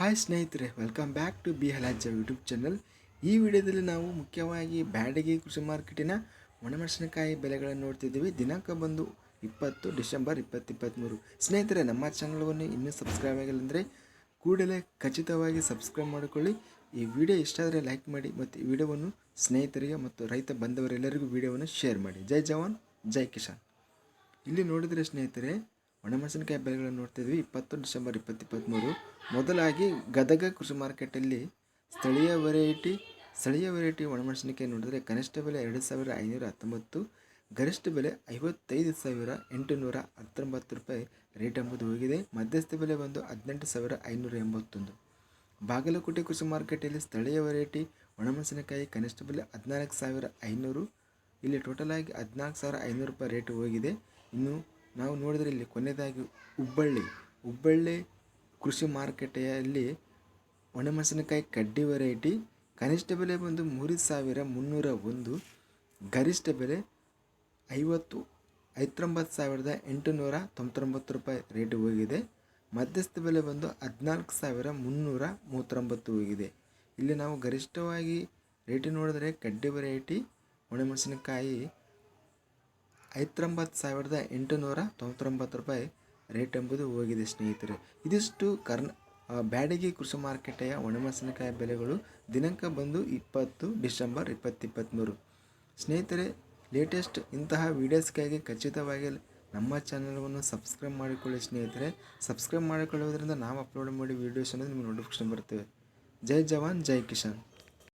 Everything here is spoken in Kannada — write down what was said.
ಹಾಯ್ ಸ್ನೇಹಿತರೆ ವೆಲ್ಕಮ್ ಬ್ಯಾಕ್ ಟು ಬಿ ಹಲಾಜ ಯೂಟ್ಯೂಬ್ ಚಾನಲ್ ಈ ವಿಡಿಯೋದಲ್ಲಿ ನಾವು ಮುಖ್ಯವಾಗಿ ಬ್ಯಾಡಗಿ ಕೃಷಿ ಮಾರ್ಕೆಟಿನ ಒಣಮೆಣಸಿನಕಾಯಿ ಬೆಲೆಗಳನ್ನು ನೋಡ್ತಿದ್ದೀವಿ. ದಿನಾಂಕ ಬಂದು ಇಪ್ಪತ್ತು ಡಿಸೆಂಬರ್ ಇಪ್ಪತ್ತಿಪ್ಪತ್ತ್ಮೂರು ಸ್ನೇಹಿತರೆ, ನಮ್ಮ ಚಾನಲವನ್ನು ಇನ್ನೂ ಸಬ್ಸ್ಕ್ರೈಬ್ ಆಗಿಲ್ಲ ಅಂದರೆ ಕೂಡಲೇ ಖಚಿತವಾಗಿ ಸಬ್ಸ್ಕ್ರೈಬ್ ಮಾಡಿಕೊಳ್ಳಿ. ಈ ವಿಡಿಯೋ ಇಷ್ಟ ಆದರೆ ಲೈಕ್ ಮಾಡಿ ಮತ್ತು ಈ ವಿಡಿಯೋವನ್ನು ಸ್ನೇಹಿತರಿಗೆ ಮತ್ತು ರೈತ ಬಂದವರೆಲ್ಲರಿಗೂ ವಿಡಿಯೋವನ್ನು ಶೇರ್ ಮಾಡಿ. ಜೈ ಜವಾನ್, ಜೈ ಕಿಸಾನ್. ಇಲ್ಲಿ ನೋಡಿದರೆ ಸ್ನೇಹಿತರೆ ಒಣಮೆಣಸಿನಕಾಯಿ ಬೆಲೆಗಳನ್ನು ನೋಡ್ತಿದ್ವಿ. ಇಪ್ಪತ್ತು ಡಿಸೆಂಬರ್ ಇಪ್ಪತ್ತಿಪ್ಪತ್ತ್ಮೂರು ಮೊದಲಾಗಿ ಗದಗ ಕೃಷಿ ಮಾರ್ಕೆಟಲ್ಲಿ ಸ್ಥಳೀಯ ವೆರೈಟಿ ಸ್ಥಳೀಯ ವೆರೈಟಿ ಒಣಮೆಣಸಿನಕಾಯಿ ನೋಡಿದರೆ ಕನಿಷ್ಠ ಬೆಲೆ ಎರಡು ಸಾವಿರ ಐನೂರ ಹತ್ತೊಂಬತ್ತು, ಗರಿಷ್ಠ ಬೆಲೆ ಐವತ್ತೈದು ಸಾವಿರ ಎಂಟುನೂರ ಹತ್ತೊಂಬತ್ತು ರೂಪಾಯಿ ರೇಟ್ ಎಂಬುದು ಹೋಗಿದೆ. ಮಧ್ಯಸ್ಥ ಬೆಲೆ ಬಂದು ಹದಿನೆಂಟು ಸಾವಿರ ಐನೂರ ಎಂಬತ್ತೊಂದು. ಬಾಗಲಕೋಟೆ ಕೃಷಿ ಮಾರ್ಕೆಟಲ್ಲಿ ಸ್ಥಳೀಯ ವೆರೈಟಿ ಒಣಮೆಣಸಿನಕಾಯಿ ಕನಿಷ್ಠ ಬೆಲೆ ಹದಿನಾಲ್ಕು ಸಾವಿರ ಐನೂರು. ಇಲ್ಲಿ ಟೋಟಲ್ ಆಗಿ ಹದಿನಾಲ್ಕು ಸಾವಿರ ಐನೂರು ರೂಪಾಯಿ ರೇಟ್ ಹೋಗಿದೆ. ಇನ್ನು ನಾವು ನೋಡಿದರೆ ಇಲ್ಲಿ ಕೊನೆಯದಾಗಿ ಹುಬ್ಬಳ್ಳಿ. ಹುಬ್ಬಳ್ಳಿ ಕೃಷಿ ಮಾರುಕಟ್ಟೆಯಲ್ಲಿ ಒಣಮೆಣಸಿನಕಾಯಿ ಕಡ್ಡಿ ವೆರೈಟಿ ಕನಿಷ್ಠ ಬೆಲೆ ಬಂದು ಮೂರು ಸಾವಿರ ಮುನ್ನೂರ ಒಂದು, ಗರಿಷ್ಠ ಬೆಲೆ ಐವತ್ತು, ಐವತ್ತೊಂಬತ್ತು ಸಾವಿರದ ಎಂಟುನೂರ ತೊಂಬತ್ತೊಂಬತ್ತು ರೂಪಾಯಿ ರೇಟ್ ಹೋಗಿದೆ. ಮಧ್ಯಸ್ಥ ಬೆಲೆ ಬಂದು ಹದಿನಾಲ್ಕು ಸಾವಿರ ಮುನ್ನೂರ ಮೂವತ್ತೊಂಬತ್ತು ಹೋಗಿದೆ. ಇಲ್ಲಿ ನಾವು ಗರಿಷ್ಠವಾಗಿ ರೇಟ್ ನೋಡಿದರೆ ಕಡ್ಡಿ ವೆರೈಟಿ ಒಣಮೆಣಸಿನಕಾಯಿ ಐವತ್ತೊಂಬತ್ತು ಸಾವಿರದ ಎಂಟುನೂರ ತೊಂಬತ್ತೊಂಬತ್ತು ರೂಪಾಯಿ ರೇಟ್ ಎಂಬುದು ಹೋಗಿದೆ, ಸ್ನೇಹಿತರೆ. ಇದಿಷ್ಟು ಕರ್ನ ಬ್ಯಾಡಗಿ ಕೃಷಿ ಮಾರುಕಟ್ಟೆಯ ಒಣಮೆಣಸಿನಕಾಯಿ ಬೆಲೆಗಳು ದಿನಾಂಕ ಬಂದು ಇಪ್ಪತ್ತು ಡಿಸೆಂಬರ್ ಇಪ್ಪತ್ತಿಪ್ಪತ್ತ್ಮೂರು ಸ್ನೇಹಿತರೆ ಲೇಟೆಸ್ಟ್ ಇಂತಹ ವೀಡಿಯೋಸ್ಗಾಗಿ ಖಚಿತವಾಗಿ ನಮ್ಮ ಚಾನಲನ್ನು ಸಬ್ಸ್ಕ್ರೈಬ್ ಮಾಡಿಕೊಳ್ಳಿ, ಸ್ನೇಹಿತರೆ. ಸಬ್ಸ್ಕ್ರೈಬ್ ಮಾಡಿಕೊಳ್ಳುವುದರಿಂದ ನಾವು ಅಪ್ಲೋಡ್ ಮಾಡಿ ವೀಡಿಯೋಸ್ ಅನ್ನೋದು ನಿಮಗೆ ನೋಟಿಫಿಕೇಶನ್ ಬರ್ತೇವೆ ಜೈ ಜವಾನ್, ಜೈ ಕಿಶಾನ್